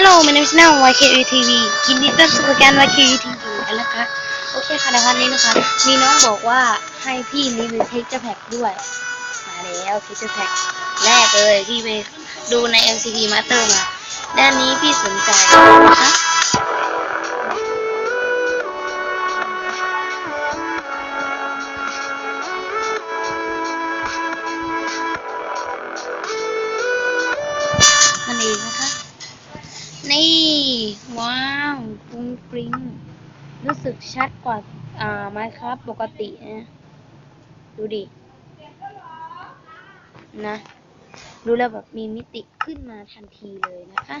Hello my name is Now YKU TV ยินดีต้อนรับสู่รายการ YKU TV กันนะคะโอเคค่ะนะคะนี้นะคะ มีน้องบอกว่าให้พี่รีวิวเทคเจอร์แพ็ด้วย มาแล้วเทคเจอร์แพ็แรกเลยพี่ไปดูใน MCP Master มา ด้านนี้พี่สนใจนะคะ ครับ ปกตินะดูดิ นะ ดูแล้วแบบมีมิติขึ้นมาทันทีเลยนะคะ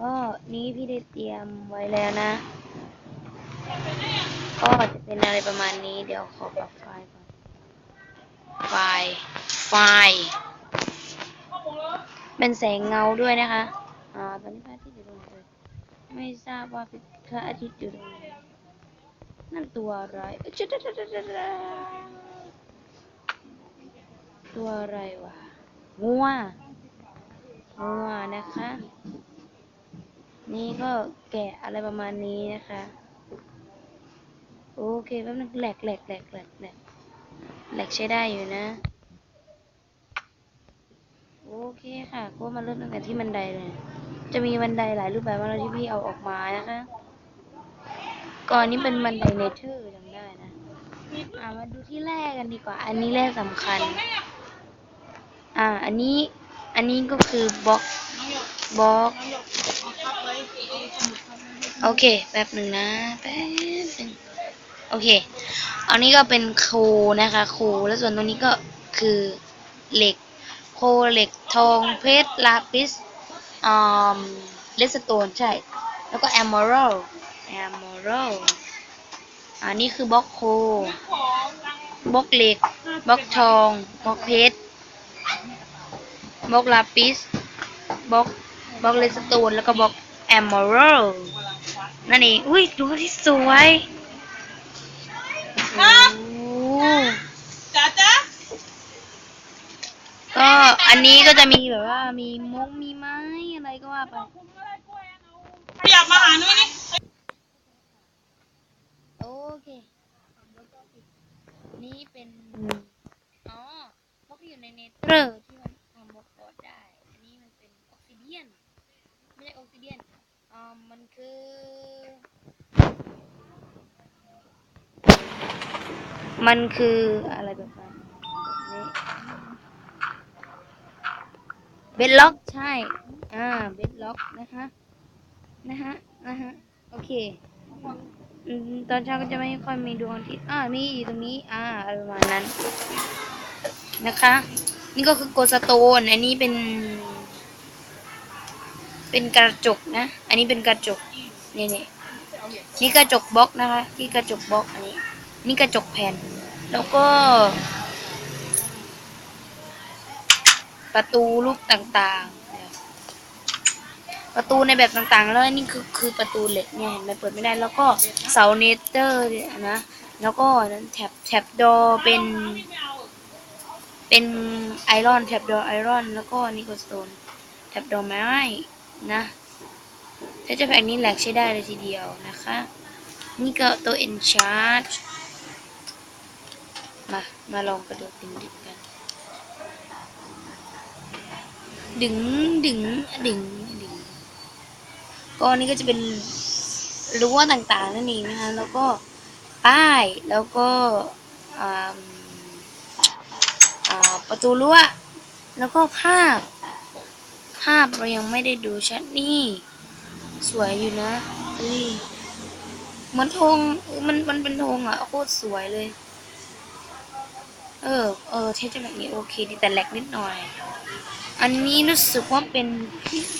ก็นี้พี่ได้เตรียมไว้แล้วนะ ก็จะเป็นอะไรประมาณนี้ เดี๋ยวขอปรับไฟล์ก่อน ไฟล์ไฟล์เป็นแสงเงาด้วยนะคะ อ่าตอนนี้พระอาทิตย์อยู่ตรงไหนไม่ทราบว่าพระอาทิตย์อยู่ตรงไหน นั่นตัวอะไรตัวอะไรวะงัวงัวนะคะ นี่ก็แกะอะไรประมาณนี้นะคะ โอเคแป๊บนึงแหลกแหลกแหลกแหลกแหลกแหลกใช้ได้อยู่นะ โอเคค่ะก็มาเริ่มตั้งแต่ที่บันไดเลย จะมีบันไดหลายรูปแบบมาเลยที่พี่เอาออกมานะคะ ก่อนนี้เป็นบันไดเนเธอร์จำได้นะอ่ามาดูที่แรกกันดีกว่า อันนี้แรกสำคัญ อ่า อันนี้ อันนี้ก็คือบล็อกบล็อกโอเค แป๊บหนึ่งนะ แป๊บหนึ่งโอเค อันนี้ก็เป็นโคนะคะ โค แล้วส่วนตรงนี้ก็คือเหล็ก โคเหล็กทองเพชรลาปิสอ่าเลสโตนใช่ แล้วก็แอมเมอรัล แอมเมอรัลอันนี้คือบล็อกโค บล็อกเหล็ก บล็อกทอง บล็อกเพชร บล็อกลาปิส บล็อก บล็อกเลสโตน แล้วก็บล็อกแอมเมอรัลนั่นเอง อุ้ย ดูที่สวยโอ้โหจ้าจ้าก็อันนี้ก็จะมีแบบว่ามีมงมีไม้อะไรก็ว่าไปขยับมาหานุ้ยนี่โอ เคนี่เป็นอ๋อบล็อกอยู่ในเนเธอร์ที่มันทำบล็อกบอร์ดได้ อันนี้มันเป็นออกซิเดียน ไม่ใช่ออกซิเดียนอ่ามันคือมันคืออะไรแบบนั้นเบดล็อกใช่ อ่า เบดล็อกนะคะ นะฮะ นะฮะ โอเค ตอนเช้าก็จะไม่ค่อยมีดวงอาทิตย์อ่ามีอยู่ตรงนี้ อ่าอะไรประมาณนั้น นะคะ นี่ก็คือโกสโตน อันนี้เป็น เป็นกระจกนะ อันนี้เป็นกระจก นี่นี่นี่กระจกบล็อกนะคะนี่กระจกบล็อกอันนี้ นี่กระจกแผ่น แล้วก็ ประตูรูปต่างๆ ประตูในแบบต่างๆ แล้วนี่คือคือประตูเหล็กเนี่ยเห็นไหมเปิดไม่ได้แล้วก็เสาเนเตอร์นะแล้วก็นั้นแท็บแท็บดอเป็น เป็นไอรอนแท็บดอไอรอนแล้วก็นี่ก็สโตนแท็บดอไม้นะถ้าจะแพ็กนี้แหลกใช้ได้เลยทีเดียวนะคะ นี่ก็ตัว Encharge มา มาลองกระโดดดึงดึงกัน ดึงดึงดึง ก็อันนี้ก็จะเป็นรั้วต่างๆนั่นเองนะคะแล้วก็ป้ายแล้วก็ประตูรั้วแล้วก็ภาพ ภาพเรายังไม่ได้ดูชัดนี่ สวยอยู่นะเฮ้ยเหมือนธงเออมันมันเป็นธงอะโคตรสวยเลย เออ เออเทสแบบนี้โอเคดีแต่แหลกนิดหน่อย อันนี้รู้สึกว่าเป็น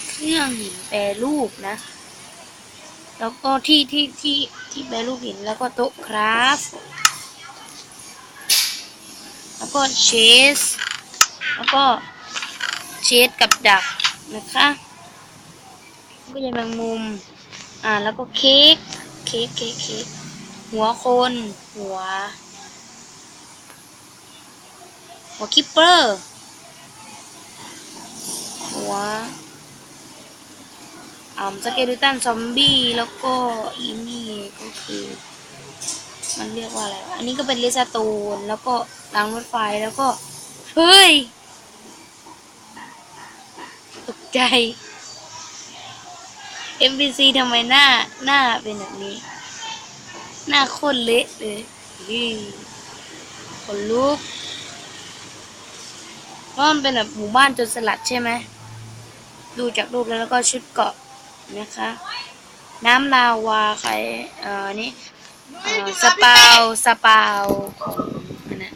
เครื่องหินแปรรูปนะ แล้วก็ที่ที่ที่ที่แปรรูปหินแล้วก็โต๊ะคราฟแล้วก็เชสแล้วก็เชสกับดักนะคะก็จะแมงมุม อ่าแล้วก็เค้กเค้กเค้กเค้กหัวคนหัว หัวคิปเปอร์ หัว สเกลิตันซอมบี้แล้วก็อีนี่ก็คือ มันเรียกว่าอะไรอันนี้ก็เป็นเลสโตนแล้วก็รางรถไฟแล้วก็ เฮ้ย ตกใจ MBC ทำไมหน้าหน้าเป็นแบบนี้ หน้าโคตรเละเลยนี่ขนลุกเพราะมันเป็นแบบหมู่บ้านจนสลัดใช่ไหมดูจากรูปแล้วแล้วก็ชุดเกาะ นะคะ น้ำลาวาใครเอ่อนี่เอ่อสปาวสปาวของมันนะ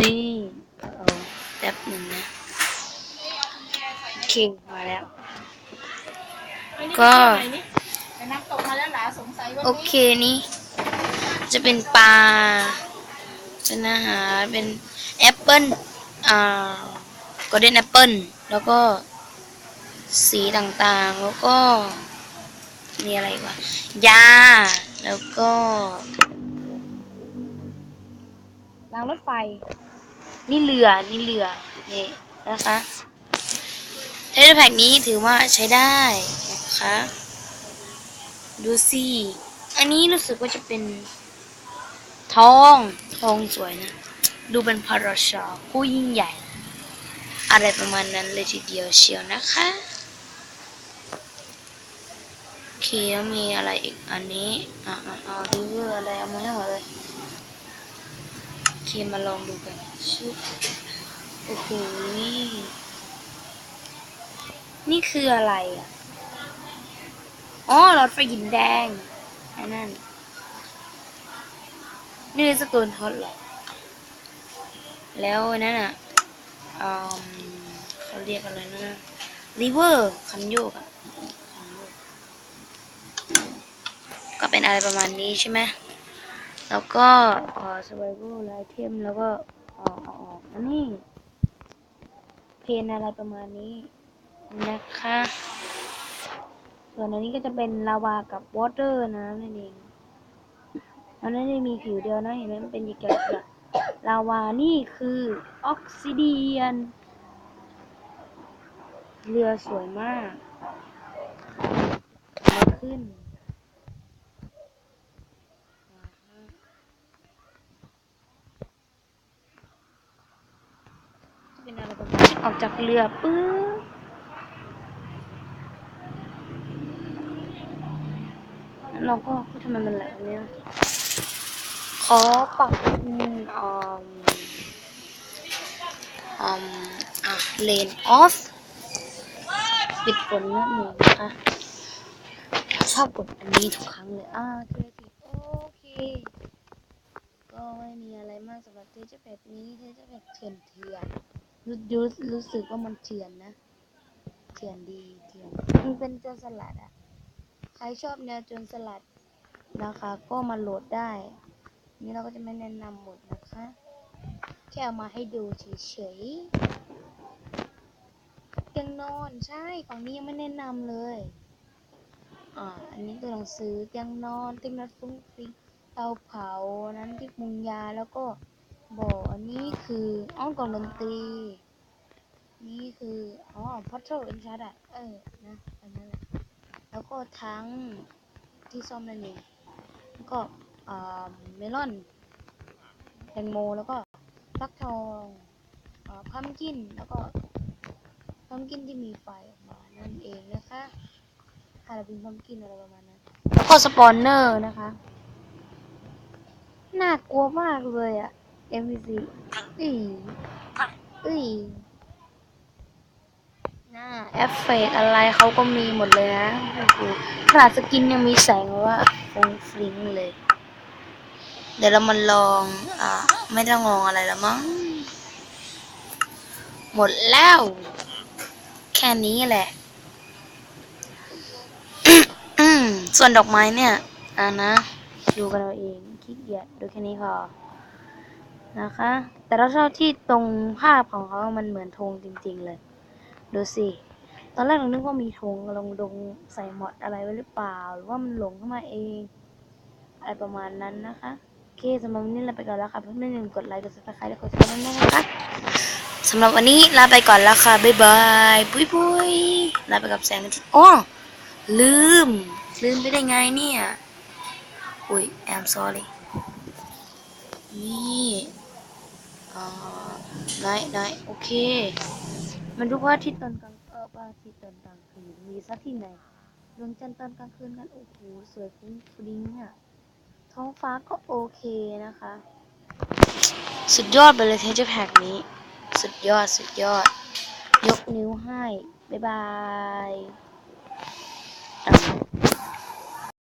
นี่เอาแป๊บหนึ่งนะโอเคมาแล้ว ก็ไปน้ำตกมาแล้วหลาสงสัยว่าโอเคนี่ จะเป็นปลาเป็นอาหารเป็นแอปเปิ้ลอ่ากอเดนแอปเปิ้ล แล้วก็สีต่างๆ แล้วก็ มีอะไรวะยา แล้วก็รางรถไฟ นี่เรือ นี่เรือ นี่นะคะเทเลแพ็กนี้ถือว่าใช้ได้นะคะ ดูสิ อันนี้รู้สึกว่าจะเป็นทอง ทองสวยนะ ดูเป็นพระราชาผู้ยิ่งใหญ่ อะไรประมาณนั้นเลยทีเดียวเชียวนะคะโอเคแล้วมีอะไรอีกอันนี้อะอะเอาดูเวอร์อะไรเอามาให้หมดเลยโอเคมาลองดูกันชุบโอ้โหนี่คืออะไรอะอ๋อหลอดไฟหินแดงอันนั้นนี่สโตนทอดเหรอแล้วนนั้นอะ เขาเรียกอะไรนะริเวอร์คันโยกอะก็เป็นอะไรประมาณนี้ใช่ไหมแล้วก็เอ่อ survival item แล้วก็ออกออกอันนี้ เพนอะไรประมาณนี้นะคะ ส่วนอันนี้ก็จะเป็นลาวากับวอเตอร์นะนั่นเองมันไม่ได้มีผิวเดียวนะเห็นไหมมันเป็นยีแกลา ลาวานี่คือออกซิเดียน เรือสวยมาก มาขึ้นอ่าฮะจะเป็นอะไรประมาณนี้ออกจากเรือปื๊บเราก็ทำไมมันแหลมเนี่ย ขอปรับอืมอืมอะเลนออฟปิดฝนนั่นเองนะคะชอบกดอันนี้ทุกครั้งเลย อ่าโอเคโอเค ก็ไม่มีอะไรมากสำหรับเทเจอร์แพกนี้เทเจอร์แพกเถื่อนเถื่อนรู้รู้รู้สึกว่ามันเถื่อนนะเถื่อนดีเถื่อนมันเป็นโจรสลัดอะใครชอบแนวโจรสลัดนะคะ ก็มาโหลดได้ นี่เราก็จะไม่แนะนำหมดนะคะ แค่เอามาให้ดูเฉยๆเตียงนอนใช่ฝั่งนี้ยังไม่แนะนำเลยอ่าอันนี้ตัวหนังสือเตียงนอนเตียงนอนฟุ้งฟิ้งเตาเผานั้นที่มุงยาแล้วก็บ่ออันนี้คืออ้อกล่องดนตรี นี่คืออ๋อพัทเทิลเอ็นชาร์ดอะเออนะอันนั้นแหละแล้วก็ทั้งที่ซ่อมนั่นเองแล้วก็ เมลอนแตงโมแล้วก็ฟักทองอ่าพัมกินแล้วก็พัมกินที่มีไฟออกมานั่นเองนะคะฮาราบินพัมกินอะไรประมาณนั้นแล้วก็สปอนเนอร์นะคะน่ากลัวมากเลยอะ MVC อีอีหน้าเอฟเฟกอะไรเขาก็มีหมดเลยนะหขนาดสกินยังมีแสงว่าฟงฟลิงเลย เดี๋ยวเรามาลอง อ่า ไม่ต้องลองอะไรแล้วมั้ง หมดแล้ว แค่นี้แหละ ส่วนดอกไม้เนี่ย อ่านะ ดูกันเอาเองขี้เกียจดูแค่นี้พอ นะคะ แต่เราชอบที่ตรงภาพของเขา มันเหมือนธงจริง ๆ เลย ดูสิ ตอนแรกเรานึกว่ามีธงลงดงใส่หมอดอะไรไว้หรือเปล่า หรือว่ามันหลงเข้ามาเองอะไรประมาณนั้นนะคะ เคสำหรับวันนี้เราไปก่อนแล้วค่ะเพื่อนๆอย่าลืมกดไลค์กดซับสไครต์และกดแชร์ด้วยนะคะสำหรับวันนี้ลาไปก่อนแล้วค่ะบ๊ายบายบุยบุยลาไปกับแสงอาทิตย์อ๋อลืม ลืมไปได้ไงเนี่ยอุ้ย I'm sorry นี่อ่านายนายโอเค มันดูว่าทิตย์ตอนกลางเออพระอาทิตย์ตอนกลางคืนมีสักที่ไหนดวงจันทร์ตอนกลางคืนกันโอ้โหสวยฟุ้งฟริ้งอะ ท้องฟ้าก็โอเคนะคะ สุดยอดไปเลยเทเจอร์แพ็กนี้ สุดยอดสุดยอด ยกนิ้วให้ บ๊ายบาย